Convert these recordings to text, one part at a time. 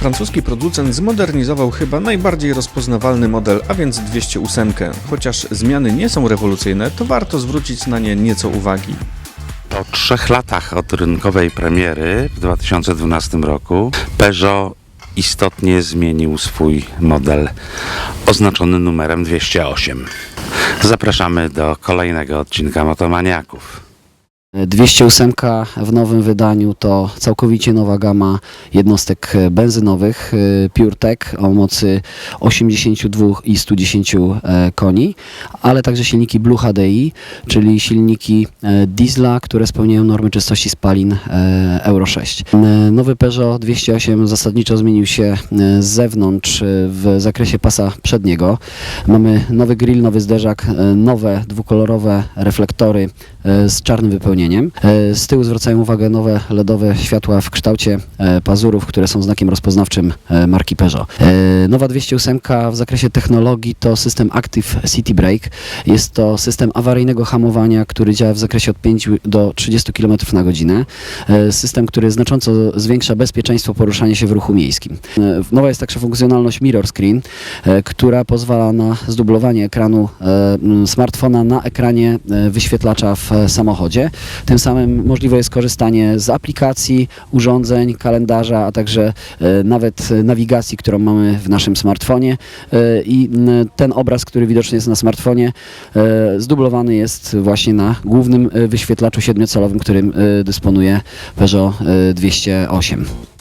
Francuski producent zmodernizował chyba najbardziej rozpoznawalny model, a więc 208. Chociaż zmiany nie są rewolucyjne, to warto zwrócić na nie nieco uwagi. Po trzech latach od rynkowej premiery w 2012 roku Peugeot istotnie zmienił swój model oznaczony numerem 208. Zapraszamy do kolejnego odcinka Motomaniaków. 208 w nowym wydaniu to całkowicie nowa gama jednostek benzynowych y, PureTech o mocy 82 i 110 e, koni, ale także silniki Blue HDI, czyli silniki e, diesla, które spełniają normy czystości spalin e, Euro 6. E, Nowy Peugeot 208 zasadniczo zmienił się z zewnątrz w zakresie pasa przedniego. Mamy nowy grill, nowy zderzak, nowe dwukolorowe reflektory z czarnym wypełnieniem. E, Z tyłu zwracają uwagę nowe LEDowe światła w kształcie e, pazurów, które są znakiem rozpoznawczym e, marki Peugeot. Nowa 208 w zakresie technologii to system Active City Brake. Jest to system awaryjnego hamowania, który działa w zakresie od 5 do 30 km na godzinę. System, który znacząco zwiększa bezpieczeństwo poruszania się w ruchu miejskim. Nowa jest także funkcjonalność Mirror Screen, która pozwala na zdublowanie ekranu smartfona na ekranie wyświetlacza w samochodzie. Tym samym możliwe jest korzystanie z aplikacji, urządzeń, kalendarza, a także e, nawet nawigacji, którą mamy w naszym smartfonie. E, I ten obraz, który widoczny jest na smartfonie, e, zdublowany jest właśnie na głównym wyświetlaczu siedmiocalowym, którym dysponuje Peugeot e, 208.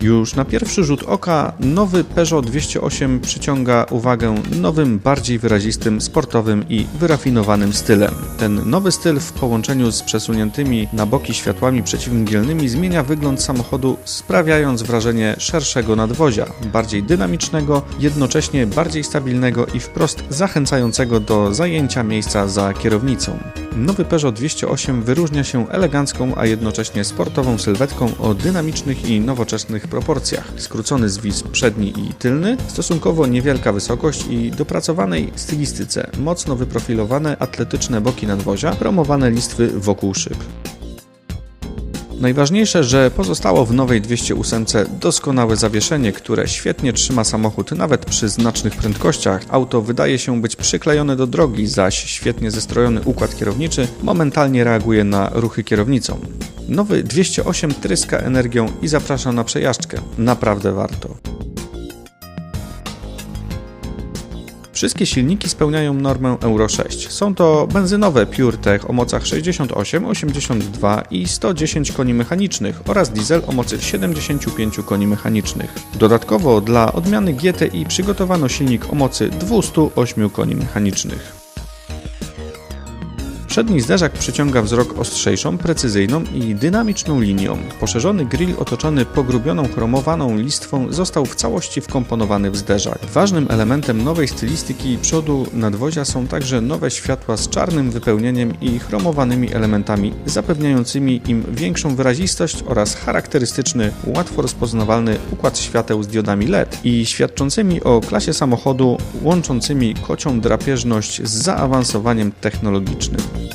Już na pierwszy rzut oka nowy Peugeot 208 przyciąga uwagę nowym, bardziej wyrazistym, sportowym i wyrafinowanym stylem. Ten nowy styl w połączeniu z przesuniętymi na boki światłami przeciwmgielnymi zmienia wygląd samochodu, sprawiając wrażenie szerszego nadwozia, bardziej dynamicznego, jednocześnie bardziej stabilnego i wprost zachęcającego do zajęcia miejsca za kierownicą. Nowy Peugeot 208 wyróżnia się elegancką, a jednocześnie sportową sylwetką o dynamicznych i nowoczesnych proporcjach. Skrócony zwis przedni i tylny, stosunkowo niewielka wysokość i dopracowanej stylistyce, mocno wyprofilowane atletyczne boki nadwozia, promowane listwy wokół szyb. Najważniejsze, że pozostało w nowej 208 doskonałe zawieszenie, które świetnie trzyma samochód nawet przy znacznych prędkościach. Auto wydaje się być przyklejone do drogi, zaś świetnie zestrojony układ kierowniczy momentalnie reaguje na ruchy kierownicą. Nowy 208 tryska energią i zaprasza na przejażdżkę. Naprawdę warto. Wszystkie silniki spełniają normę Euro 6. Są to benzynowe PureTech o mocach 68, 82 i 110 koni mechanicznych oraz diesel o mocy 75 koni mechanicznych. Dodatkowo dla odmiany GTI przygotowano silnik o mocy 208 koni mechanicznych. Przedni zderzak przyciąga wzrok ostrzejszą, precyzyjną i dynamiczną linią. Poszerzony grill otoczony pogrubioną chromowaną listwą został w całości wkomponowany w zderzak. Ważnym elementem nowej stylistyki przodu nadwozia są także nowe światła z czarnym wypełnieniem i chromowanymi elementami, zapewniającymi im większą wyrazistość oraz charakterystyczny, łatwo rozpoznawalny układ świateł z diodami LED i świadczącymi o klasie samochodu łączącymi kocią drapieżność z zaawansowaniem technologicznym.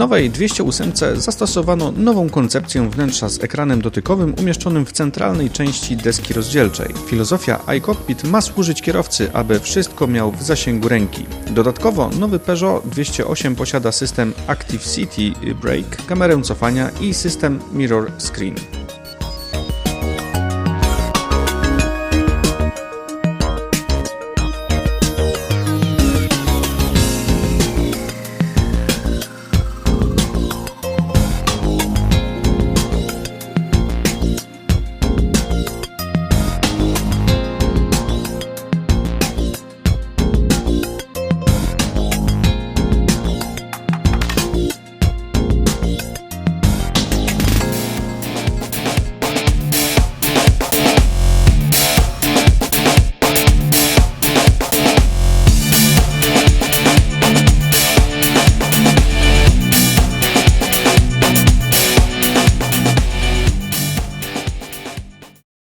Nowej 208 zastosowano nową koncepcję wnętrza z ekranem dotykowym umieszczonym w centralnej części deski rozdzielczej. Filozofia iCockpit ma służyć kierowcy, aby wszystko miał w zasięgu ręki. Dodatkowo nowy Peugeot 208 posiada system Active City Brake, kamerę cofania i system Mirror Screen.